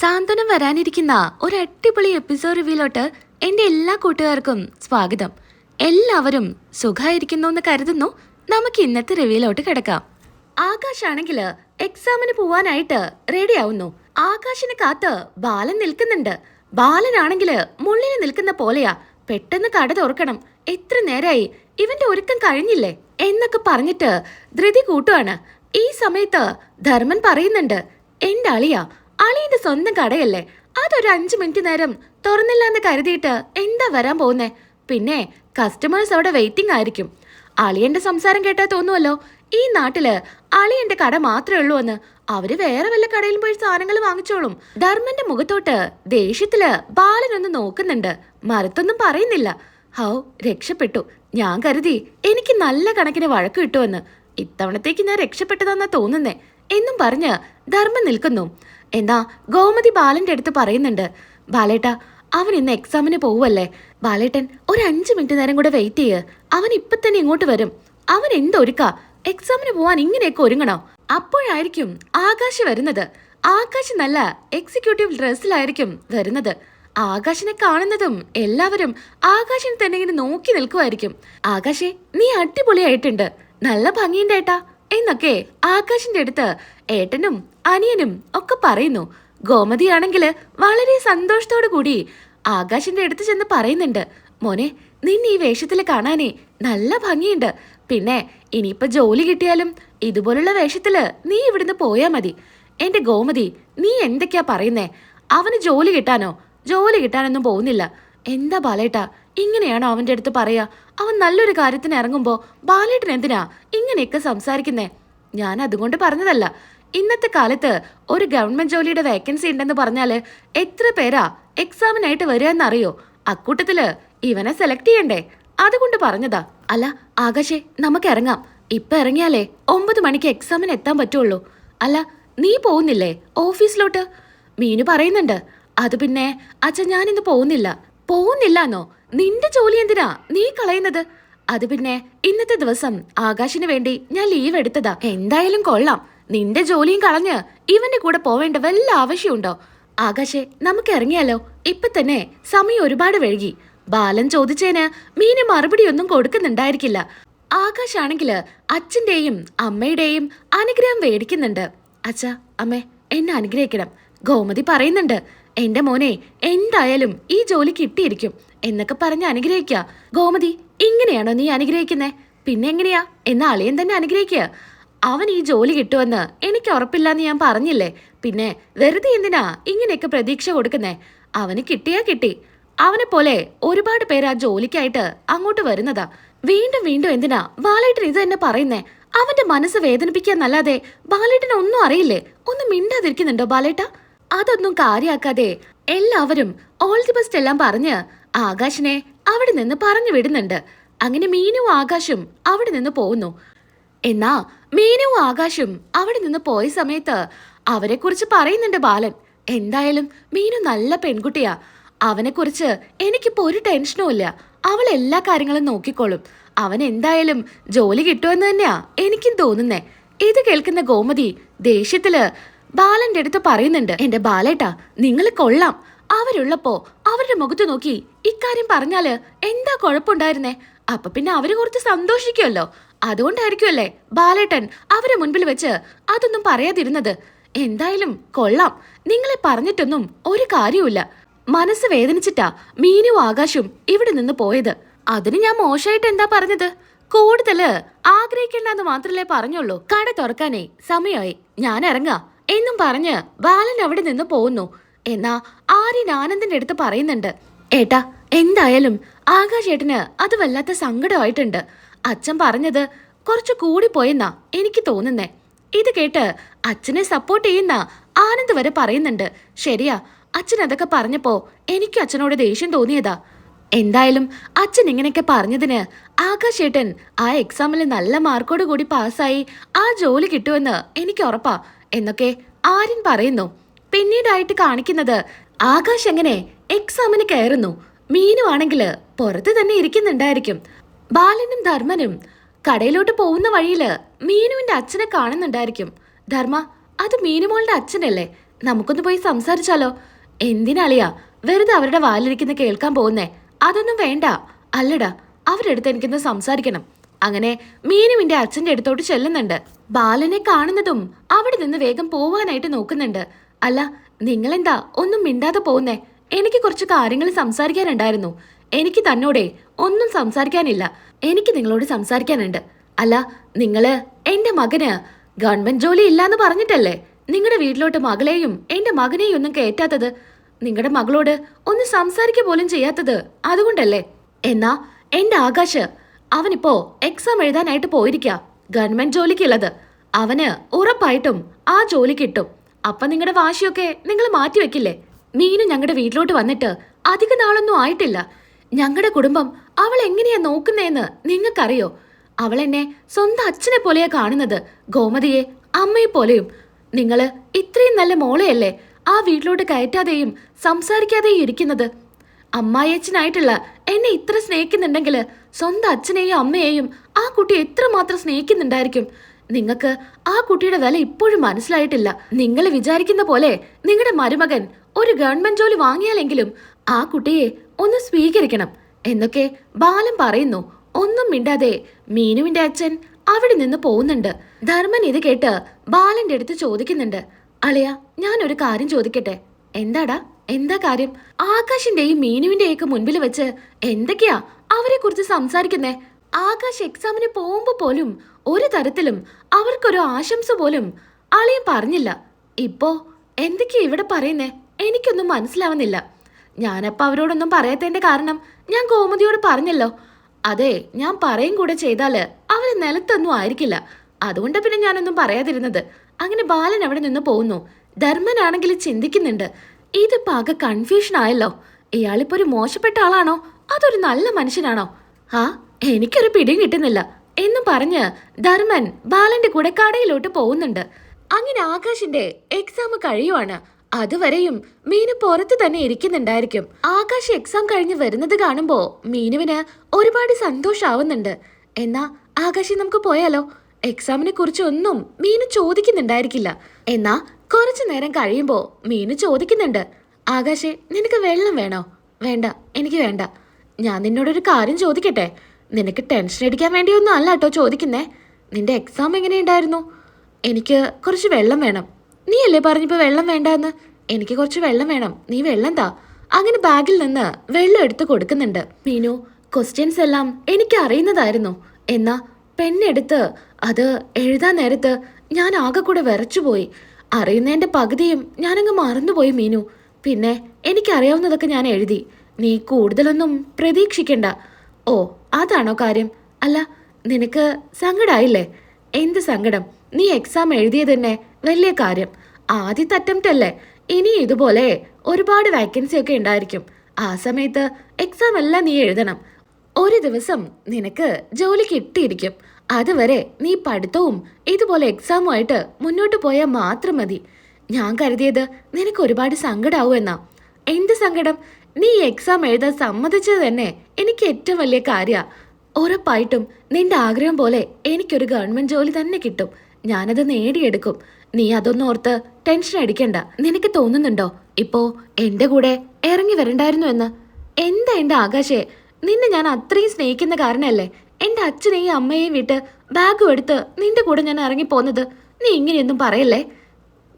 സാന്ത്വനം വരാനിരിക്കുന്ന ഒരു അടിപൊളി എപ്പിസോഡ് റിവ്യൂലോട്ട് എന്റെ എല്ലാ കൂട്ടുകാർക്കും സ്വാഗതം. എല്ലാവരും സുഖമായിരിക്കുന്നു എന്ന് കരുതുന്നു. നമുക്ക് ഇന്നത്തെ റിവ്യൂലോട്ട് കിടക്കാം. ആകാശാണെങ്കിൽ എക്സാമിന് പോവാനായിട്ട് റെഡി ആവുന്നു. ആകാശിന് കാത്ത് ബാലൻ നിൽക്കുന്നുണ്ട്. ബാലനാണെങ്കിൽ മുള്ളിൽ നിൽക്കുന്ന പോലെയാ. പെട്ടെന്ന് കട തുറക്കണം. എത്ര നേരായി. ഇവന്റെ ഒരുക്കം കഴിഞ്ഞില്ലേ? എന്നൊക്കെ പറഞ്ഞിട്ട് ധൃതി കൂട്ടുവാണ്. ഈ സമയത്ത് ധർമ്മൻ പറയുന്നുണ്ട് എന്റെ അളിയ അളിയന്റെ സ്വന്തം കടയല്ലേ? അതൊരു അഞ്ചു മിനിറ്റ് നേരം തുറന്നില്ല എന്ന് കരുതിയിട്ട് എന്താ വരാൻ പോകുന്നേ? പിന്നെ കസ്റ്റമേഴ്സ് അവിടെ വെയിറ്റിംഗ് ആയിരിക്കും. അളിയന്റെ സംസാരം കേട്ടാ തോന്നുമല്ലോ ഈ നാട്ടിൽ അളിയന്റെ കട മാത്രമേ ഉള്ളൂ എന്ന് അവർ വേറെ വല്ല കടയിലും പോയി സാധനങ്ങൾ വാങ്ങിച്ചോളും. ധർമ്മന്റെ മുഖത്തോട്ട് ദേഷ്യത്തിൽ ഒന്ന് നോക്കുന്നുണ്ട്. മറുത്തൊന്നും പറയുന്നില്ല. ഹൗ രക്ഷപ്പെട്ടു. ഞാൻ കരുതി എനിക്ക് നല്ല കണക്കിന് വഴക്ക് കിട്ടുമെന്ന്. ഇത്തവണത്തേക്ക് ഞാൻ രക്ഷപ്പെട്ടതാന്നാ തോന്നുന്നേ. എന്നും പറഞ്ഞ് ധർമ്മം നിൽക്കുന്നു. എന്നാ ഗോമതി ബാലന്റെ അടുത്ത് പറയുന്നുണ്ട്. ബാലേട്ട അവൻ ഇന്ന് എക്സാമിന് പോവല്ലേ ബാലേട്ടൻ ഒരു അഞ്ചു മിനിറ്റ് നേരം കൂടെ വെയിറ്റ് ചെയ്യ്. അവൻ ഇപ്പൊ തന്നെ ഇങ്ങോട്ട് വരും. അവൻ എന്തൊരുക്കാ? എക്സാമിന് പോവാൻ ഇങ്ങനെയൊക്കെ ഒരുങ്ങണോ? അപ്പോഴായിരിക്കും ആകാശ് വരുന്നത്. ആകാശ് നല്ല എക്സിക്യൂട്ടീവ് ഡ്രസ്സിലായിരിക്കും വരുന്നത്. ആകാശിനെ കാണുന്നതും എല്ലാവരും ആകാശിനെ തന്നെ ഇങ്ങനെ നോക്കി നിൽക്കുമായിരിക്കും ആകാശേ നീ അടിപൊളിയായിട്ടുണ്ട്. നല്ല ഭംഗിയുണ്ട് ഏട്ടാ. എന്നൊക്കെ ആകാശിന്റെ അടുത്ത് ഏട്ടനും അനിയനും ഒക്കെ പറയുന്നു ഗോമതിയാണെങ്കിൽ വളരെ സന്തോഷത്തോടു കൂടി ആകാശിന്റെ അടുത്ത് ചെന്ന് പറയുന്നുണ്ട് മോനെ നിന്നെ ഈ വേഷത്തിൽ കാണാനേ നല്ല ഭംഗിയുണ്ട്. പിന്നെ ഇനിയിപ്പോ ജോലി കിട്ടിയാലും ഇതുപോലുള്ള വേഷത്തിൽ നീ ഇവിടുന്ന് പോയാ മതി. എന്റെ ഗോമതി നീ എന്തൊക്കെയാ പറയുന്നേ? അവന് ജോലി കിട്ടാനോ? ജോലി കിട്ടാനൊന്നും പോകുന്നില്ല. എന്താ ബാലേട്ടാ ഇങ്ങനെയാണോ അവന്റെ അടുത്ത് പറയാ? അവൻ നല്ലൊരു കാര്യത്തിന് ഇറങ്ങുമ്പോ ബാലേട്ടൻ എന്തിനാ ഇങ്ങനെയൊക്കെ സംസാരിക്കുന്നേ? ഞാൻ അതുകൊണ്ട് പറഞ്ഞതല്ല. ഇന്നത്തെ കാലത്ത് ഒരു ഗവൺമെന്റ് ജോലിയുടെ വേക്കൻസി ഉണ്ടെന്ന് പറഞ്ഞാൽ എത്ര പേരാ എക്സാമിനായിട്ട് വരിക എന്നറിയോ? അക്കൂട്ടത്തിൽ ഇവനെ സെലക്ട് ചെയ്യണ്ടേ? അതുകൊണ്ട് പറഞ്ഞതാ. അല്ല ആകാശേ നമുക്ക് ഇറങ്ങാം. ഇപ്പൊ ഇറങ്ങിയാലേ ഒമ്പത് മണിക്ക് എക്സാമിന് എത്താൻ പറ്റുള്ളൂ. അല്ല നീ പോകുന്നില്ലേ ഓഫീസിലോട്ട്? മീനു പറയുന്നുണ്ട്. അത് പിന്നെ അച്ഛൻ ഇന്ന് പോകുന്നില്ല. പോകുന്നില്ലാന്നോ? നിന്റെ ജോലി എന്തിനാ? നീ കളയുന്നത്? അത് പിന്നെ ഇന്നത്തെ ദിവസം ആകാശിന് വേണ്ടി ഞാൻ ലീവ് എടുത്തതാ. എന്തായാലും കൊള്ളാം. നിന്റെ ജോലിയും കളഞ്ഞ് ഇവന്റെ കൂടെ പോവേണ്ട വല്ല ആവശ്യമുണ്ടോ? ആകാശെ നമുക്ക് ഇറങ്ങിയാലോ? ഇപ്പൊ തന്നെ സമയം ഒരുപാട് വഴുകി ബാലൻ ചോദിച്ചതിന് മീന് മറുപടിയൊന്നും കൊടുക്കുന്നുണ്ടായിരിക്കില്ല. ആകാശാണെങ്കിൽ അച്ഛന്റെയും അമ്മയുടെയും അനുഗ്രഹം വേടിക്കുന്നുണ്ട് അച്ഛ അമ്മേ എന്നെ അനുഗ്രഹിക്കണം. ഗോമതി പറയുന്നുണ്ട് എന്റെ മോനെ എന്തായാലും ഈ ജോലി കിട്ടിയിരിക്കും. എന്നൊക്കെ പറഞ്ഞ് അനുഗ്രഹിക്കുക ഗോമതി ഇങ്ങനെയാണോ നീ അനുഗ്രഹിക്കുന്നേ? പിന്നെ എങ്ങനെയാ? എന്ന അളിയൻ തന്നെ അനുഗ്രഹിക്കുക അവൻ ഈ ജോലി കിട്ടുമെന്ന് എനിക്ക് ഉറപ്പില്ലാന്ന് ഞാൻ പറഞ്ഞില്ലേ? പിന്നെ വെറുതെ എന്തിനാ ഇങ്ങനെയൊക്കെ പ്രതീക്ഷ കൊടുക്കുന്നേ? അവന് കിട്ടിയാ കിട്ടി. അവനെ പോലെ ഒരുപാട് പേര് ആ ജോലിക്കായിട്ട് അങ്ങോട്ട് വരുന്നതാ. വീണ്ടും വീണ്ടും എന്തിനാ ബാലേട്ടൻ ഇത് തന്നെ പറയുന്നേ? അവന്റെ മനസ്സ് വേദനിപ്പിക്കാന്നല്ലാതെ ബാലേട്ടന് ഒന്നും അറിയില്ലേ? ഒന്നും മിണ്ടാതിരിക്കുന്നുണ്ടോ ബാലേട്ട? അതൊന്നും കാര്യാക്കാതെ എല്ലാവരും ഓൾ ദി ബെസ്റ്റ് എല്ലാം പറഞ്ഞ് ആകാശിനെ അവിടെ നിന്ന് പറഞ്ഞു വിടുന്നുണ്ട്. അങ്ങനെ മീനും ആകാശും അവിടെ നിന്ന് പോകുന്നു. എന്നാ മീനും ആകാശും അവിടെ നിന്ന് പോയ സമയത്ത് അവരെ കുറിച്ച് പറയുന്നുണ്ട് ബാലൻ. എന്തായാലും മീനു നല്ല പെൺകുട്ടിയാ. അവനെക്കുറിച്ച് എനിക്കിപ്പോ ഒരു ടെൻഷനും ഇല്ല. അവൾ എല്ലാ കാര്യങ്ങളും നോക്കിക്കോളും. അവൻ എന്തായാലും ജോലി കിട്ടുമെന്ന് തന്നെയാ എനിക്കും തോന്നുന്നേ. ഇത് കേൾക്കുന്ന ഗോമതി ദേഷ്യത്തിൽ ബാലന്റെ അടുത്ത് പറയുന്നുണ്ട്. എന്റെ ബാലേട്ടാ നിങ്ങൾ കൊള്ളാം. അവരുള്ളപ്പോ അവരുടെ മുഖത്ത് നോക്കി ഇക്കാര്യം പറഞ്ഞാൽ എന്താ കുഴപ്പമുണ്ടായിരുന്നേ? അപ്പൊ പിന്നെ അവർ കുറച്ച് സന്തോഷിക്കുമല്ലോ അതുകൊണ്ടായിരിക്കുമല്ലേ? ബാലേട്ടൻ അവരെ മുൻപിൽ വെച്ച് അതൊന്നും പറയാതിരുന്നത്. എന്തായാലും കൊള്ളാം. നിങ്ങളെ പറഞ്ഞിട്ടൊന്നും ഒരു കാര്യവുമില്ല. മനസ്സ് വേദനിച്ചിട്ടാ മീനു ആകാശും ഇവിടെ നിന്ന് പോയത്. അതിന് ഞാൻ മോശമായിട്ട് എന്താ പറഞ്ഞത്? കൂടുതൽ ആഗ്രഹിക്കേണ്ടെന്ന് മാത്രല്ലേ പറഞ്ഞുള്ളൂ. കട തുറക്കാനേ സമയമായി. ഞാൻ ഇറങ്ങാ. എന്നും പറഞ്ഞ് ബാലൻ അവിടെ നിന്ന് പോകുന്നു എന്നാ ആര്യൻ ആനന്ദിന്റെ അടുത്ത് പറയുന്നുണ്ട്. ഏട്ടാ എന്തായാലും ആകാശ് ഏട്ടന് അത് വല്ലാത്ത സങ്കടമായിട്ടുണ്ട്. അച്ഛൻ പറഞ്ഞത് കുറച്ചു കൂടിപ്പോയെന്നാ എനിക്ക് തോന്നുന്നേ. ഇത് കേട്ട് അച്ഛനെ സപ്പോർട്ട് ചെയ്യുന്ന ആനന്ദ് വരെ പറയുന്നുണ്ട്. ശരിയാ അച്ഛൻ അതൊക്കെ പറഞ്ഞപ്പോ എനിക്ക് അച്ഛനോട് ദേഷ്യം തോന്നിയതാ. എന്തായാലും അച്ഛൻ ഇങ്ങനെയൊക്കെ പറഞ്ഞതിന് ആകാശേട്ടൻ ആ എക്സാമിൽ നല്ല മാർക്കോട് കൂടി പാസ്സായി ആ ജോലി കിട്ടുമെന്ന് എനിക്ക് ഉറപ്പാ എന്നൊക്കെ ആര്യൻ പറയുന്നു. പിന്നീടായിട്ട് കാണിക്കുന്നത് ആകാശ് എങ്ങനെ എക്സാമിന് കയറുന്നു. മീനു ആണെങ്കിൽ പുറത്ത് തന്നെ ഇരിക്കുന്നുണ്ടായിരിക്കും. ബാലനും ധർമ്മനും കടയിലോട്ട് പോകുന്ന വഴിയിൽ മീനുവിന്റെ അച്ഛനെ കാണുന്നുണ്ടായിരിക്കും. ധർമ്മ അത് മീനുമോളുടെ അച്ഛനല്ലേ? നമുക്കൊന്ന് പോയി സംസാരിച്ചാലോ? എന്തിനാളിയാ വെറുതെ അവരുടെ വാലിരിക്കുന്ന കേൾക്കാൻ പോകുന്നേ? അതൊന്നും വേണ്ട. അല്ലടാ അവരുടെ അടുത്ത് എനിക്കൊന്ന് സംസാരിക്കണം. അങ്ങനെ മീനുവിന്റെ അച്ഛന്റെ അടുത്തോട്ട് ചെല്ലുന്നുണ്ട്. ബാലനെ കാണുന്നതും അവിടെ നിന്ന് വേഗം പോവാനായിട്ട് നോക്കുന്നുണ്ട്. അല്ല നിങ്ങളെന്താ ഒന്നും മിണ്ടാതെ പോകുന്നേ? എനിക്ക് കുറച്ച് കാര്യങ്ങൾ സംസാരിക്കാനുണ്ടായിരുന്നു. എനിക്ക് തന്നോടെ ഒന്നും സംസാരിക്കാനില്ല. എനിക്ക് നിങ്ങളോട് സംസാരിക്കാനുണ്ട്. അല്ല നിങ്ങൾ എന്റെ മകന് ഗവൺമെന്റ് ജോലി ഇല്ലാന്ന് പറഞ്ഞിട്ടല്ലേ? നിങ്ങളുടെ വീട്ടിലോട്ട് മകളെയും എന്റെ മകനെയും ഒന്നും കയറ്റാത്തത്? നിങ്ങളുടെ മകളോട് ഒന്ന് സംസാരിക്കുക പോലും ചെയ്യാത്തത് അതുകൊണ്ടല്ലേ? എന്നാ എന്റെ ആകാശ് അവനിപ്പോ എക്സാം എഴുതാനായിട്ട് പോയിരിക്ക. ഗവൺമെന്റ് ജോലിക്കുള്ളത്. അവന് ഉറപ്പായിട്ടും ആ ജോലി കിട്ടും. അപ്പൊ നിങ്ങളുടെ വാശിയൊക്കെ നിങ്ങൾ മാറ്റിവെക്കില്ലേ? മീനു ഞങ്ങളുടെ വീട്ടിലോട്ട് വന്നിട്ട് അധിക നാളൊന്നും ആയിട്ടില്ല. ഞങ്ങളുടെ കുടുംബം അവൾ എങ്ങനെയാ നോക്കുന്നേന്ന് നിങ്ങൾക്കറിയോ അവൾ എന്നെ സ്വന്തം അച്ഛനെ പോലെയാ കാണുന്നത്. ഗോമതിയെ അമ്മയെ പോലെയും. നിങ്ങൾ ഇത്രയും നല്ല മോളെയല്ലേ ആ വീട്ടിലോട്ട് കയറ്റാതെയും സംസാരിക്കാതെയും ഇരിക്കുന്നത്? അമ്മായിയച്ഛനായിട്ടുള്ള എന്നെ ഇത്ര സ്നേഹിക്കുന്നുണ്ടെങ്കിൽ സ്വന്തം അച്ഛനെയും അമ്മയെയും ആ കുട്ടി എത്രമാത്രം സ്നേഹിക്കുന്നുണ്ടായിരിക്കും? നിങ്ങൾക്ക് ആ കുട്ടിയുടെ വില ഇപ്പോഴും മനസ്സിലായിട്ടില്ല. നിങ്ങൾ വിചാരിക്കുന്ന പോലെ നിങ്ങളുടെ മരുമകൻ ഒരു ഗവൺമെന്റ് ജോലി വാങ്ങിയാലെങ്കിലും ആ കുട്ടിയെ ഒന്ന് സ്വീകരിക്കണം എന്നൊക്കെ ബാലൻ പറയുന്നു. ഒന്നും മിണ്ടാതെ മീനുവിന്റെ അച്ഛൻ അവിടെ നിന്ന് പോകുന്നുണ്ട്. ധർമ്മൻ ഇത് കേട്ട് ബാലന്റെ അടുത്ത് ചോദിക്കുന്നുണ്ട്. അളിയ ഞാൻ ഒരു കാര്യം ചോദിക്കട്ടെ? എന്താടാ? എന്താ കാര്യം? ആകാശിന്റെയും മീനുവിന്റെയൊക്കെ മുൻപിൽ വെച്ച് എന്തൊക്കെയാ അവരെ കുറിച്ച് സംസാരിക്കുന്നേ? ആകാശ് എക്സാമിന് പോകുമ്പോ പോലും ഒരു തരത്തിലും അവർക്കൊരു ആശംസ പോലും അളിയും പറഞ്ഞില്ല. ഇപ്പോ എന്തൊക്കെയാ ഇവിടെ പറയുന്നേ? എനിക്കൊന്നും മനസ്സിലാവുന്നില്ല. ഞാനപ്പ അവരോടൊന്നും പറയാത്തതിന്റെ കാരണം ഞാൻ ഗോമതിയോട് പറഞ്ഞല്ലോ. അതെ ഞാൻ പറയും കൂടെ ചെയ്താൽ അവർ നിലത്തൊന്നും ആയിരിക്കില്ല. അതുകൊണ്ട് പിന്നെ ഞാനൊന്നും പറയാതിരുന്നത്. അങ്ങനെ ബാലൻ അവിടെ നിന്ന് പോകുന്നു. ധർമ്മനാണെങ്കിൽ ചിന്തിക്കുന്നുണ്ട്. ഇതിപ്പോ ആകെ കൺഫ്യൂഷൻ ആയല്ലോ. ഇയാളിപ്പോ ഒരു മോശപ്പെട്ട ആളാണോ? അതൊരു നല്ല മനുഷ്യനാണോ? ആ എനിക്കൊരു പിടി കിട്ടുന്നില്ല. എന്നും പറഞ്ഞ് ധർമ്മൻ ബാലന്റെ കൂടെ കടയിലോട്ട് പോകുന്നുണ്ട്. അങ്ങനെ ആകാശിന്റെ എക്സാം കഴിയുവാണ്. അതുവരെയും മീനു പുറത്ത് തന്നെ ഇരിക്കുന്നുണ്ടായിരിക്കും. ആകാശ് എക്സാം കഴിഞ്ഞ് വരുന്നത് കാണുമ്പോ മീനുവിന് ഒരുപാട് സന്തോഷാവുന്നുണ്ട്. എന്നാ ആകാശി നമുക്ക് പോയാലോ? എക്സാമിനെ കുറിച്ച് ഒന്നും മീനു ചോദിക്കുന്നുണ്ടായിരിക്കില്ല. എന്നാ കുറച്ചു നേരം കഴിയുമ്പോ മീനു ചോദിക്കുന്നുണ്ട്. ആകാശെ നിനക്ക് വെള്ളം വേണോ? വേണ്ട എനിക്ക് വേണ്ട. ഞാൻ നിന്നോടൊരു കാര്യം ചോദിക്കട്ടെ? നിനക്ക് ടെൻഷൻ അടിക്കാൻ വേണ്ടിയൊന്നും അല്ല കേട്ടോ ചോദിക്കുന്നേ. നിന്റെ എക്സാം എങ്ങനെയുണ്ടായിരുന്നു? എനിക്ക് കുറച്ച് വെള്ളം വേണം. നീ അല്ലേ പറഞ്ഞപ്പോ വെള്ളം വേണ്ടെന്ന്? എനിക്ക് കുറച്ച് വെള്ളം വേണം. നീ വെള്ളം താ. അങ്ങനെ ബാഗിൽ നിന്ന് വെള്ളം എടുത്ത് കൊടുക്കുന്നുണ്ട്. മീനു ക്വസ്റ്റ്യൻസ് എല്ലാം എനിക്ക് അറിയുന്നതായിരുന്നു. എന്നാ പെണ്ണെടുത്ത് അത് എഴുതാൻ നേരത്ത് ഞാൻ ആകെ കൂടെ വിറച്ചുപോയി. അറിയുന്നതിന്റെ പകുതിയും ഞാനങ്ങ് മറന്നുപോയി മീനു. പിന്നെ എനിക്കറിയാവുന്നതൊക്കെ ഞാൻ എഴുതി. നീ കൂടുതലൊന്നും പ്രതീക്ഷിക്കണ്ട. ഓ അതാണോ കാര്യം? അല്ല നിനക്ക് സങ്കടായില്ലേ? എന്ത് സങ്കടം? നീ എക്സാം എഴുതിയത് തന്നെ വലിയ കാര്യം. ആദ്യത്തെ അറ്റംപ്റ്റ് അല്ലേ? ഇനി ഇതുപോലെ ഒരുപാട് വാക്കൻസി ഒക്കെ ഉണ്ടായിരിക്കും. ആ സമയത്ത് എക്സാം എല്ലാം നീ എഴുതണം. ഒരു ദിവസം നിനക്ക് ജോലി കിട്ടിയിരിക്കും. അതുവരെ നീ പഠിത്തവും ഇതുപോലെ എക്സാമുമായിട്ട് മുന്നോട്ട് പോയാൽ മാത്രം മതി. ഞാൻ കരുതിയത് നിനക്ക് ഒരുപാട് സങ്കടാവുമെന്നാ എന്ത് സങ്കടം? നീ എക്സാം എഴുതാൻ സമ്മതിച്ചത് തന്നെ എനിക്ക് ഏറ്റവും വലിയ കാര്യ. ഉറപ്പായിട്ടും നിന്റെ ആഗ്രഹം പോലെ എനിക്കൊരു ഗവൺമെന്റ് ജോലി തന്നെ കിട്ടും. ഞാനത് നേടിയെടുക്കും. നീ അതൊന്നും ഓർത്ത് ടെൻഷൻ അടിക്കണ്ട. നിനക്ക് തോന്നുന്നുണ്ടോ? ഇപ്പോ എന്റെ കൂടെ ഇറങ്ങി വരണ്ടായിരുന്നു എന്ന്? എന്താ എന്റെ ആകാശേ? നിന്നെ ഞാൻ അത്രയും സ്നേഹിക്കുന്ന കാരണല്ലേ? എന്റെ അച്ഛനെയും അമ്മയെയും വിട്ട് ബാഗും എടുത്ത് നിന്റെ കൂടെ ഞാൻ ഇറങ്ങി പോന്നത്? നീ ഇങ്ങനെയൊന്നും പറയല്ലേ?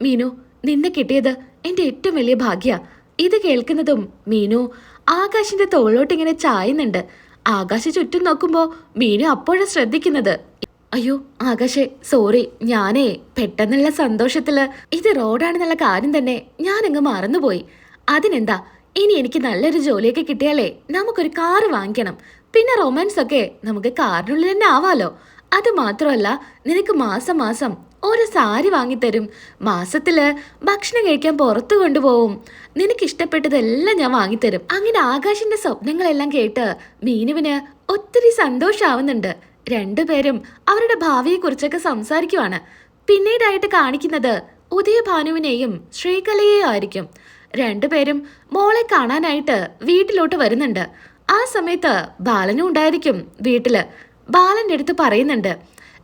മീനു നിന്നെ കിട്ടിയത് എന്റെ ഏറ്റവും വലിയ ഭാഗ്യ. ഇത് കേൾക്കുന്നതും മീനു ആകാശിന്റെ തോളോട്ട് ഇങ്ങനെ ചായുന്നുണ്ട്. ആകാശ ചുറ്റും നോക്കുമ്പോ മീനു അപ്പോഴാണ് ശ്രദ്ധിക്കുന്നത്. അയ്യോ ആകാശേ സോറി ഞാനേ പെട്ടെന്നുള്ള സന്തോഷത്തിൽ. ഇത് റോഡാണെന്നുള്ള കാര്യം തന്നെ ഞാനങ്ങ് മറന്നുപോയി. അതിനെന്താ ഇനി എനിക്ക് നല്ലൊരു ജോലിയൊക്കെ കിട്ടിയാലേ നമുക്കൊരു കാറ് വാങ്ങിക്കണം. പിന്നെ റൊമാൻസ് ഒക്കെ നമുക്ക് കാറിനുള്ളിൽ തന്നെ ആവാലോ. അത് മാത്രമല്ല നിനക്ക് മാസം മാസം ഒരു സാരി വാങ്ങിത്തരും. മാസത്തിൽ ഭക്ഷണം കഴിക്കാൻ പുറത്തു കൊണ്ടുപോകും നിനക്ക് ഇഷ്ടപ്പെട്ടതെല്ലാം ഞാൻ വാങ്ങിത്തരും. അങ്ങനെ ആകാശിന്റെ സ്വപ്നങ്ങളെല്ലാം കേട്ട് മീനുവിന് ഒത്തിരി സന്തോഷാവുന്നുണ്ട്. രണ്ടുപേരും അവരുടെ ഭാവിയെക്കുറിച്ചൊക്കെ സംസാരിക്കുവാണ്. പിന്നീടായിട്ട് കാണിക്കുന്നത് ഉദയഭാനുവിനെയും ശ്രീകലയെയും ആയിരിക്കും. രണ്ടുപേരും മോളെ കാണാനായിട്ട് വീട്ടിലോട്ട് വരുന്നുണ്ട്. ആ സമയത്ത് ബാലനും ഉണ്ടായിരിക്കും വീട്ടിൽ. ബാലന്റെ അടുത്ത് പറയുന്നുണ്ട്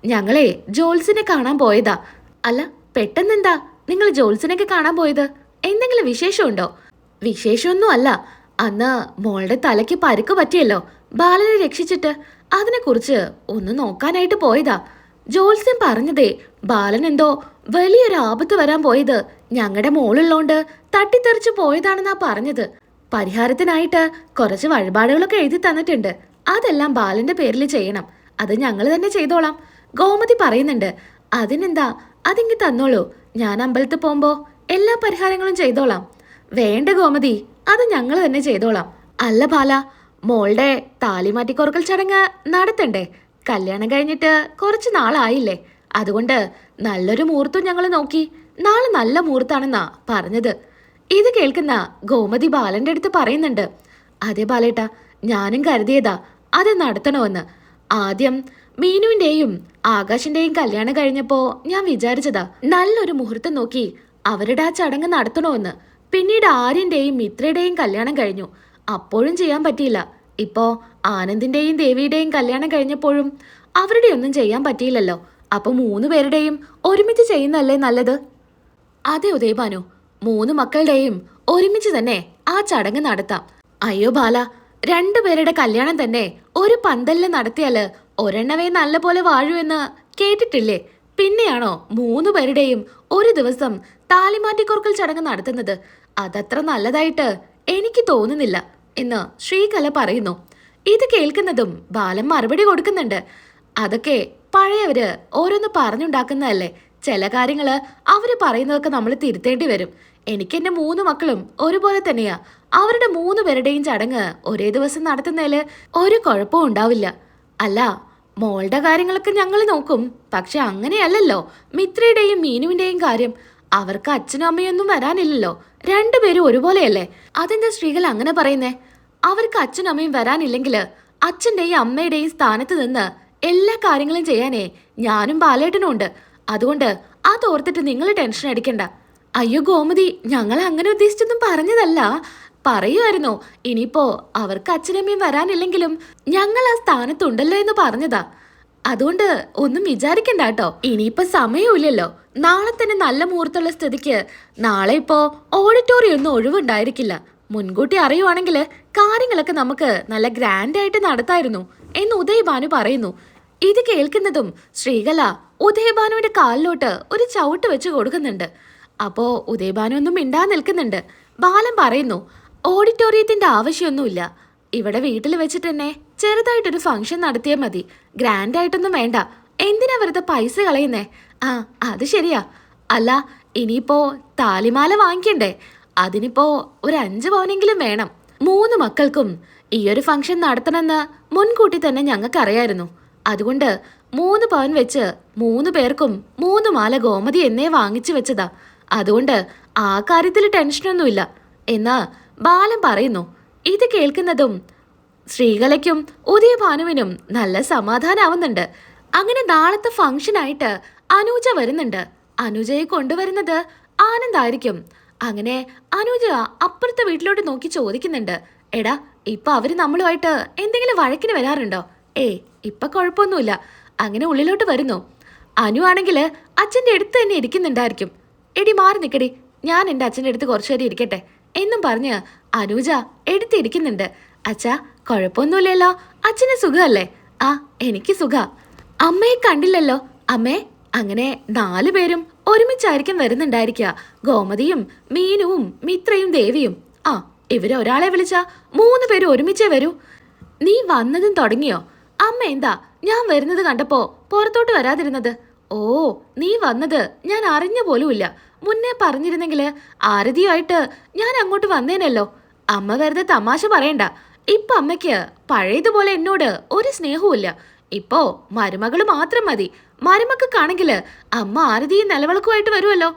ഞങ്ങളെ ജോൽസിനെ കാണാൻ പോയതാ. അല്ല പെട്ടെന്നെന്താ? നിങ്ങൾ ജോൽസിനൊക്കെ കാണാൻ പോയത്? എന്തെങ്കിലും വിശേഷമുണ്ടോ? വിശേഷമൊന്നും അല്ല അന്ന് മോളുടെ തലയ്ക്ക് പരുക്ക് പറ്റിയല്ലോ. ബാലനെ രക്ഷിച്ചിട്ട് അതിനെക്കുറിച്ച് ഒന്ന് നോക്കാനായിട്ട് പോയതാ. ജോത്സ്യം പറഞ്ഞതേ ബാലൻ എന്തോ വലിയൊരു ആപത്ത് വരാൻ പോയത് ഞങ്ങളുടെ മോളുള്ളോണ്ട് തട്ടിത്തെറിച്ച് പോയതാണെന്നാ പറഞ്ഞത്. പരിഹാരത്തിനായിട്ട് കുറച്ച് വഴിപാടുകളൊക്കെ എഴുതി തന്നിട്ടുണ്ട്. അതെല്ലാം ബാലന്റെ പേരിൽ ചെയ്യണം. അത് ഞങ്ങൾ തന്നെ ചെയ്തോളാം. ഗോമതി പറയുന്നുണ്ട് അതിനെന്താ? അതിങ്ങി തന്നോളൂ. ഞാൻ അമ്പലത്തിൽ പോകുമ്പോ എല്ലാ പരിഹാരങ്ങളും ചെയ്തോളാം. വേണ്ട ഗോമതി അത് ഞങ്ങൾ തന്നെ ചെയ്തോളാം. അല്ല ബാല മോളുടെ താലിമാറ്റിക്കൊറുക്കൽ ചടങ്ങ് നടത്തണ്ടേ? കല്യാണം കഴിഞ്ഞിട്ട് കുറച്ച് നാളായില്ലേ? അതുകൊണ്ട് നല്ലൊരു മുഹൂർത്തം ഞങ്ങൾ നോക്കി. നാളെ നല്ല മുഹൂർത്താണെന്നാ പറഞ്ഞത്. ഇത് കേൾക്കുന്ന ഗോമതി ബാലന്റെ അടുത്ത് പറയുന്നുണ്ട്. അതെ ബാലേട്ട ഞാനും കരുതിയതാ. അത് നടത്തണമെന്ന്. ആദ്യം മീനുവിന്റെയും ആകാശിന്റെയും കല്യാണം കഴിഞ്ഞപ്പോ ഞാൻ വിചാരിച്ചതാ നല്ലൊരു മുഹൂർത്തം നോക്കി അവരുടെ ആ ചടങ്ങ് നടത്തണമെന്ന്. പിന്നീട് ആര്യന്റെയും മിത്രയുടെയും കല്യാണം കഴിഞ്ഞു. അപ്പോഴും ചെയ്യാൻ പറ്റിയില്ല. ഇപ്പോ ആനന്ദിന്റെയും ദേവിയുടെയും കല്യാണം കഴിഞ്ഞപ്പോഴും അവരുടെ ഒന്നും ചെയ്യാൻ പറ്റിയില്ലല്ലോ. അപ്പൊ മൂന്ന് പേരുടെയും ഒരുമിച്ച് ചെയ്യുന്നല്ലേ നല്ലത്? അതെ ഉദയഭാനു മൂന്ന് മക്കളുടെയും ഒരുമിച്ച് തന്നെ ആ ചടങ്ങ് നടത്താം. അയ്യോ ബാല രണ്ടുപേരുടെ കല്യാണം തന്നെ ഒരു പന്തലിൽ നടത്തിയാൽ ഒരെണ്ണവേ നല്ലപോലെ വാഴൂ എന്ന് കേട്ടിട്ടില്ലേ? പിന്നെയാണോ മൂന്ന് പേരുടെയും ഒരു ദിവസം താലിമാറ്റിക്കുറുക്കൽ ചടങ്ങ് നടത്തുന്നത്? അതത്ര നല്ലതായിട്ട് എനിക്ക് തോന്നുന്നില്ല. എന്ന് ശ്രീകല പറയുന്നു. ഇത് കേൾക്കുന്നതും ബാലൻ മറുപടി കൊടുക്കുന്നുണ്ട്. അതൊക്കെ പഴയവര് ഓരോന്ന് പറഞ്ഞുണ്ടാക്കുന്നതല്ലേ? ചില കാര്യങ്ങൾ അവർ പറയുന്നതൊക്കെ നമ്മൾ തിരുത്തേണ്ടി വരും. എനിക്ക് എന്റെ മൂന്ന് മക്കളും ഒരുപോലെ തന്നെയാ. അവരുടെ മൂന്ന് പേരുടെയും ചടങ്ങ് ഒരേ ദിവസം നടത്തുന്നതിൽ ഒരു കുഴപ്പവും ഉണ്ടാവില്ല. അല്ല മോളുടെ കാര്യങ്ങളൊക്കെ ഞങ്ങൾ നോക്കും. പക്ഷെ അങ്ങനെയല്ലല്ലോ. മിത്രയുടെയും മീനുവിന്റെയും കാര്യം. അവർക്ക് അച്ഛനും അമ്മയൊന്നും വരാനില്ലല്ലോ. രണ്ടുപേരും ഒരുപോലെയല്ലേ? അതെന്താ സ്ത്രീകൾ അങ്ങനെ പറയുന്നേ? അവർക്ക് അച്ഛനും അമ്മയും വരാനില്ലെങ്കിൽ അച്ഛന്റെയും അമ്മയുടെയും സ്ഥാനത്ത് നിന്ന് എല്ലാ കാര്യങ്ങളും ചെയ്യാനേ ഞാനും ബാലേട്ടനും ഉണ്ട്. അതുകൊണ്ട് അതോർത്തിട്ട് നിങ്ങൾ ടെൻഷൻ അടിക്കണ്ട. അയ്യോ ഗോമതി ഞങ്ങൾ അങ്ങനെ ഉദ്ദേശിച്ചൊന്നും പറഞ്ഞതല്ല. പറയുമായിരുന്നു ഇനിയിപ്പോ അവർക്ക് അച്ഛനമ്മയും വരാനില്ലെങ്കിലും ഞങ്ങൾ ആ സ്ഥാനത്തുണ്ടല്ലോ എന്ന് പറഞ്ഞതാ. അതുകൊണ്ട് ഒന്നും വിചാരിക്കണ്ട കേട്ടോ. ഇനിയിപ്പോ സമയമില്ലല്ലോ നാളെ തന്നെ നല്ല മുഹൂർത്തമുള്ള സ്ഥിതിക്ക് നാളെ ഇപ്പോ ഓഡിറ്റോറിയം ഒന്നും ഒഴിവുണ്ടായിരിക്കില്ല. മുൻകൂട്ടി അറിയുവാണെങ്കിൽ കാര്യങ്ങളൊക്കെ നമുക്ക് നല്ല ഗ്രാൻഡായിട്ട് നടത്തായിരുന്നു എന്ന് ഉദയഭാനു പറയുന്നു. ഇത് കേൾക്കുന്നതും ശ്രീകല ഉദയഭാനുവിന്റെ കാലിലോട്ട് ഒരു ചവിട്ട് വെച്ച് കൊടുക്കുന്നുണ്ട്. അപ്പോ ഉദയഭാനു ഒന്നും മിണ്ടാ നിൽക്കുന്നുണ്ട്. ബാലൻ പറയുന്നു ഓഡിറ്റോറിയത്തിന്റെ ആവശ്യമൊന്നുമില്ല. ഇവിടെ വീട്ടിൽ വെച്ചിട്ട് തന്നെ ചെറുതായിട്ടൊരു ഫംഗ്ഷൻ നടത്തിയാൽ മതി. ഗ്രാൻഡായിട്ടൊന്നും വേണ്ട. എന്തിനാ വെറുതെ പൈസ കളയുന്നേ? ആ അത് ശരിയാ. അല്ല ഇനിയിപ്പോ താലിമാല വാങ്ങിക്കണ്ടേ? അതിനിപ്പോ ഒരു അഞ്ച് പവനെങ്കിലും വേണം. മൂന്ന് മക്കൾക്കും ഈ ഒരു ഫംഗ്ഷൻ നടത്തണമെന്ന് മുൻകൂട്ടി തന്നെ ഞങ്ങൾക്ക് അറിയായിരുന്നു അതുകൊണ്ട് മൂന്ന് പവൻ വെച്ച് മൂന്ന് പേർക്കും മൂന്ന് മാല ഗോമതി എന്നേ വാങ്ങിച്ചു വെച്ചതാ. അതുകൊണ്ട് ആ കാര്യത്തിൽ ടെൻഷനൊന്നുമില്ല. എന്ന് ബാലൻ പറയുന്നു. ഇത് കേൾക്കുന്നതും ശ്രീകലയ്ക്കും ഉദയ ഭാനുവിനും നല്ല സമാധാനാവുന്നുണ്ട്. അങ്ങനെ നാളത്തെ ഫംഗ്ഷനായിട്ട് അനൂജ വരുന്നുണ്ട്. അനുജയെ കൊണ്ടുവരുന്നത് ആനന്ദായിരിക്കും. അങ്ങനെ അനുജ അപ്പുറത്തെ വീട്ടിലോട്ട് നോക്കി ചോദിക്കുന്നുണ്ട്. എടാ ഇപ്പൊ അവർ നമ്മളുമായിട്ട് എന്തെങ്കിലും വഴക്കിന് വരാറുണ്ടോ? ഏ ഇപ്പൊ കുഴപ്പമൊന്നുമില്ല. അങ്ങനെ ഉള്ളിലോട്ട് വരുന്നു. അനു ആണെങ്കിൽ അച്ഛന്റെ അടുത്ത് തന്നെ ഇരിക്കുന്നുണ്ടായിരിക്കും. എടി മാറി നിക്കടി. ഞാൻ എന്റെ അച്ഛന്റെ അടുത്ത് കുറച്ചു നേരം ഇരിക്കട്ടെ. എന്നും പറഞ്ഞ് അനുജ എടുത്തിരിക്കുന്നുണ്ട് അച്ഛാ കുഴപ്പമൊന്നുമില്ലല്ലോ. അച്ഛന് സുഖമല്ലേ? ആ എനിക്ക് സുഖ. അമ്മയെ കണ്ടില്ലല്ലോ. അമ്മേ അങ്ങനെ നാലു പേരും ഒരുമിച്ചായിരിക്കും വരുന്നുണ്ടായിരിക്കുക. ഗോമതിയും മീനുവും മിത്രയും ദേവിയും. ആ ഇവരെ ഒരാളെ വിളിച്ച മൂന്ന് പേര് ഒരുമിച്ചേ വരൂ. നീ വന്നതും തുടങ്ങിയോ? അമ്മ എന്താ? ഞാൻ വരുന്നത് കണ്ടപ്പോ പുറത്തോട്ട് വരാതിരുന്നത്. ഓ നീ വന്നത് ഞാൻ അറിഞ്ഞ പോലുമില്ല. മുന്നേ പറഞ്ഞിരുന്നെങ്കിൽ ആരതിയായിട്ട് ഞാൻ അങ്ങോട്ട് വന്നേനല്ലോ. അമ്മ വെറുതെ തമാശ പറയണ്ട. ഇപ്പൊ അമ്മയ്ക്ക് പഴയതുപോലെ എന്നോട് ഒരു സ്നേഹവുമില്ല. ഇപ്പോ മരുമകൾ മാത്രം മതി. മരുമക്കാണെങ്കിൽ അമ്മ ആരതിയും നിലവിളക്കുമായിട്ട് വരുമല്ലോ.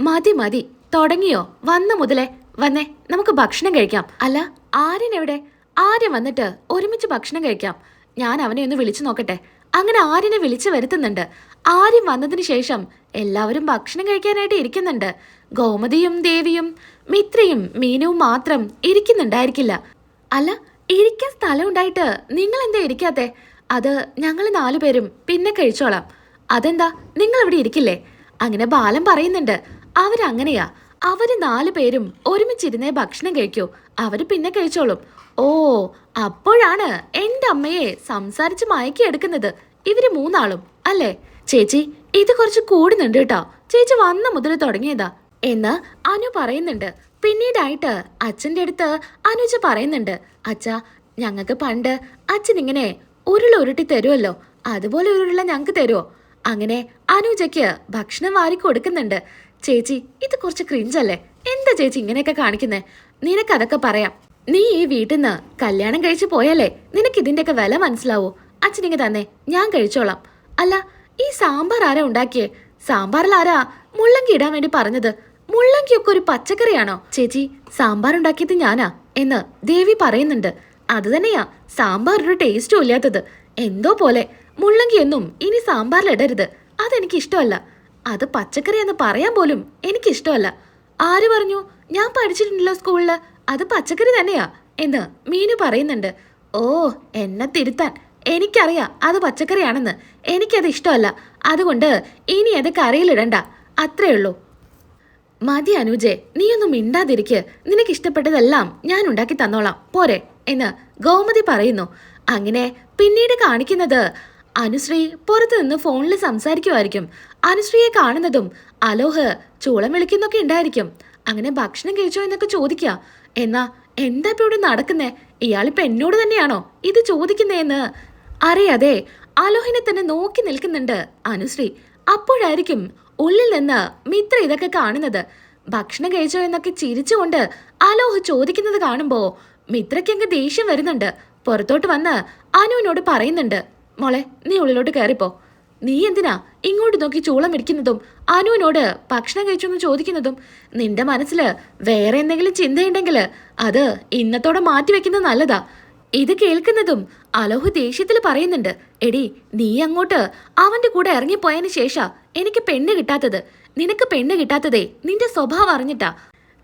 മതി മതി. തുടങ്ങിയോ. വന്ന മുതലേ. വന്നേ നമുക്ക് ഭക്ഷണം കഴിക്കാം. അല്ല ആര്യൻ എവിടെ ആര്യൻ വന്നിട്ട് ഒരുമിച്ച് ഭക്ഷണം കഴിക്കാം. ഞാൻ അവനെ ഒന്ന് വിളിച്ചു നോക്കട്ടെ. അങ്ങനെ ആര്യനെ വിളിച്ചു വരുത്തുന്നുണ്ട്. ആര്യൻ വന്നതിന് ശേഷം എല്ലാവരും ഭക്ഷണം കഴിക്കാനായിട്ട് ഇരിക്കുന്നുണ്ട്. ഗോമതിയും ദേവിയും മിത്രയും മീനവും മാത്രം ഇരിക്കുന്നുണ്ടായിരിക്കില്ല. അല്ല ഇരിക്കാൻ സ്ഥലം ഉണ്ടായിട്ട് നിങ്ങൾ എന്താ ഇരിക്കാത്തെ? അത് ഞങ്ങൾ നാലുപേരും പിന്നെ കഴിച്ചോളാം. അതെന്താ? നിങ്ങൾ ഇവിടെ ഇരിക്കില്ലേ? അങ്ങനെ ബാലൻ പറയുന്നുണ്ട്. അവരങ്ങനെയാ. അവർ നാലു പേരും ഒരുമിച്ചിരുന്നേ ഭക്ഷണം കഴിക്കൂ. അവർ പിന്നെ കഴിച്ചോളും. ഓ അപ്പോഴാണ് എന്റെ അമ്മയെ സംസാരിച്ച് മയക്കിയെടുക്കുന്നത് ഇവർ മൂന്നാളും അല്ലേ? ചേച്ചി ഇത് കുറച്ച് കൂടുന്നുണ്ട് കേട്ടോ. ചേച്ചി വന്ന മുതൽ തുടങ്ങിയതാ. എന്ന് അനു പറയുന്നുണ്ട്. പിന്നീടായിട്ട് അച്ഛന്റെ അടുത്ത് അനുജ പറയുന്നുണ്ട്. അച്ഛാ ഞങ്ങൾക്ക് പണ്ട് അച്ഛൻ ഇങ്ങനെ ഉരുള ഉരുട്ടി തരുമല്ലോ അതുപോലെ ഉരുള ഞങ്ങൾക്ക് തരുമോ അങ്ങനെ അനുജയ്ക്ക് ഭക്ഷണം വാരി കൊടുക്കുന്നുണ്ട്. ചേച്ചി ഇത് കുറച്ച് ക്രിഞ്ചല്ലേ എന്താ ചേച്ചി ഇങ്ങനെയൊക്കെ കാണിക്കുന്നേ? നിനക്കതൊക്കെ പറയാം. നീ ഈ വീട്ടിൽ നിന്ന് കല്യാണം കഴിച്ചു പോയാലേ നിനക്ക് ഇതിന്റെയൊക്കെ വില മനസ്സിലാവോ. അച്ഛനിങ്ങ തന്നെ ഞാൻ കഴിച്ചോളാം. അല്ല ഈ സാമ്പാർ ആരാ ഉണ്ടാക്കിയേ? സാമ്പാറിൽ ആരാ മുള്ളങ്കി ഇടാൻ വേണ്ടി പറഞ്ഞത്? മുള്ളങ്കിയൊക്കെ ഒരു പച്ചക്കറിയാണോ? ചേച്ചി സാമ്പാർ ഉണ്ടാക്കിയത് ഞാനാ എന്ന് ദേവി പറയുന്നുണ്ട്. അത് തന്നെയാ സാമ്പാറിനൊരു ടേസ്റ്റും ഇല്ലാത്തത്. എന്തോ പോലെ മുള്ളങ്കിയൊന്നും ഇനി സാമ്പാറിൽ ഇടരുത്. അതെനിക്ക് ഇഷ്ടമല്ല അത് പച്ചക്കറി എന്ന് പറയാൻ പോലും എനിക്ക് ഇഷ്ടമല്ല ആര് പറഞ്ഞു? ഞാൻ പഠിച്ചിട്ടുണ്ടല്ലോ സ്കൂളിൽ. അത് പച്ചക്കറി തന്നെയാ എന്ന് മീനു പറയുന്നുണ്ട്. ഓ എന്നെ തിരുത്താൻ. എനിക്കറിയാം അത് പച്ചക്കറിയാണെന്ന്. എനിക്കത് ഇഷ്ടമല്ല. അതുകൊണ്ട് ഇനി അത് കറിയിലിടണ്ട അത്രേ ഉള്ളൂ. മതി അനുജെ നീയൊന്നും മിണ്ടാതിരിക്ക്. നിനക്ക് ഇഷ്ടപ്പെട്ടതെല്ലാം ഞാൻ ഉണ്ടാക്കി തന്നോളാം. പോരെ. എന്ന് ഗോമതി പറയുന്നു. അങ്ങനെ പിന്നീട് കാണിക്കുന്നത് അനുശ്രീ പുറത്തു നിന്ന് ഫോണിൽ സംസാരിക്കുമായിരിക്കും. അനുശ്രീയെ കാണുന്നതും അലോഹ് ചൂളം വിളിക്കുന്നൊക്കെ ഉണ്ടായിരിക്കും. അങ്ങനെ ഭക്ഷണം കഴിച്ചോ എന്നൊക്കെ ചോദിക്കുക. എന്നാ എന്താ ഇപ്പൊ ഇവിടെ നടക്കുന്നേ? ഇയാളിപ്പോ എന്നോട് തന്നെയാണോ ഇത് ചോദിക്കുന്നേന്ന് അറിയാതെ അലോഹിനെ തന്നെ നോക്കി നിൽക്കുന്നുണ്ട് അനുശ്രീ. അപ്പോഴായിരിക്കും ഉള്ളിൽ നിന്ന് മിത്ര ഇതൊക്കെ കാണുന്നത്. ഭക്ഷണം കഴിച്ചോ എന്നൊക്കെ ചിരിച്ചുകൊണ്ട് അലോഹ് ചോദിക്കുന്നത് കാണുമ്പോ മിത്രയ്ക്കങ്ങ് ദേഷ്യം വരുന്നുണ്ട്. പുറത്തോട്ട് വന്ന് അനുവിനോട് പറയുന്നുണ്ട്. മോളെ നീ ഉള്ളിലോട്ട് കയറിപ്പോ. നീ എന്തിനാ ഇങ്ങോട്ട് നോക്കി ചൂളം ഇടിക്കുന്നതും അനുവിനോട് ഭക്ഷണം കഴിച്ചൊന്ന് ചോദിക്കുന്നതും? നിന്റെ മനസ്സിൽ വേറെ എന്തെങ്കിലും ചിന്തയുണ്ടെങ്കിൽ അത് ഇന്നത്തോടെ മാറ്റിവെക്കുന്നത് നല്ലതാ. ഇത് കേൾക്കുന്നതും അലോഹ് ദേഷ്യത്തിൽ പറയുന്നുണ്ട്. എടി നീ അങ്ങോട്ട് അവന്റെ കൂടെ ഇറങ്ങിപ്പോയതിന് ശേഷാ എനിക്ക് പെണ്ണ് കിട്ടാത്തത്. നിനക്ക് പെണ്ണ് കിട്ടാത്തതേ നിന്റെ സ്വഭാവം അറിഞ്ഞിട്ടാ.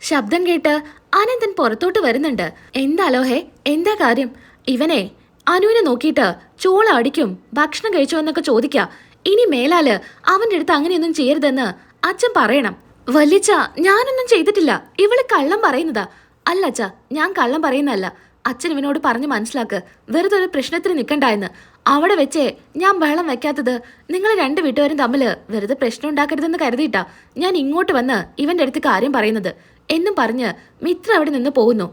ശബ്ദം കേട്ട് അനന്തൻ പുറത്തോട്ട് വരുന്നുണ്ട്. എന്താ അലോഹേ? എന്താ കാര്യം? ഇവനെ അനുവിനെ നോക്കിയിട്ട് ചോള അടിക്കും ഭക്ഷണം കഴിച്ചോ എന്നൊക്കെ ചോദിക്ക. ഇനി മേലാൽ അവന്റെ അടുത്ത് അങ്ങനെയൊന്നും ചെയ്യരുതെന്ന് അച്ഛൻ പറയണം. വല്യച്ച ഞാനൊന്നും ചെയ്തിട്ടില്ല. ഇവൾ കള്ളം പറയുന്നതാ. അല്ല അച്ഛ ഞാൻ കള്ളം പറയുന്നതല്ല. അച്ഛൻ ഇവനോട് പറഞ്ഞ് മനസ്സിലാക്ക്. വെറുതെ ഒരു പ്രശ്നത്തിന് നിൽക്കണ്ടായെന്ന് അവിടെ വെച്ചേ ഞാൻ വെള്ളം വെക്കാത്തത് നിങ്ങൾ രണ്ട് വീട്ടുകാരും തമ്മിൽ വെറുതെ പ്രശ്നം ഉണ്ടാക്കരുതെന്ന് കരുതിയിട്ടാ ഞാൻ ഇങ്ങോട്ട് വന്ന് ഇവന്റെ അടുത്ത് കാര്യം പറയുന്നത്. എന്നും പറഞ്ഞ് മിത്ര അവിടെ നിന്ന് പോകുന്നു.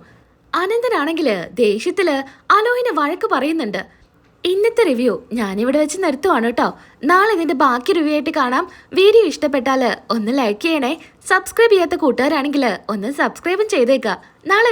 അനന്തനാണെങ്കിൽ ദേഷ്യത്തിൽ അലോഹിനെ വഴക്ക് പറയുന്നുണ്ട്. ഇന്നത്തെ റിവ്യൂ ഞാനിവിടെ വെച്ച് നിർത്തുവാണ് കേട്ടോ നാളെ ഇതിന്റെ ബാക്കി റിവ്യൂ ആയിട്ട് കാണാം. വീഡിയോ ഇഷ്ടപ്പെട്ടാൽ ഒന്ന് ലൈക്ക് ചെയ്യണേ. സബ്സ്ക്രൈബ് ചെയ്യാത്ത കൂട്ടുകാരാണെങ്കിൽ ഒന്ന് സബ്സ്ക്രൈബും ചെയ്തേക്കാം. നാളെ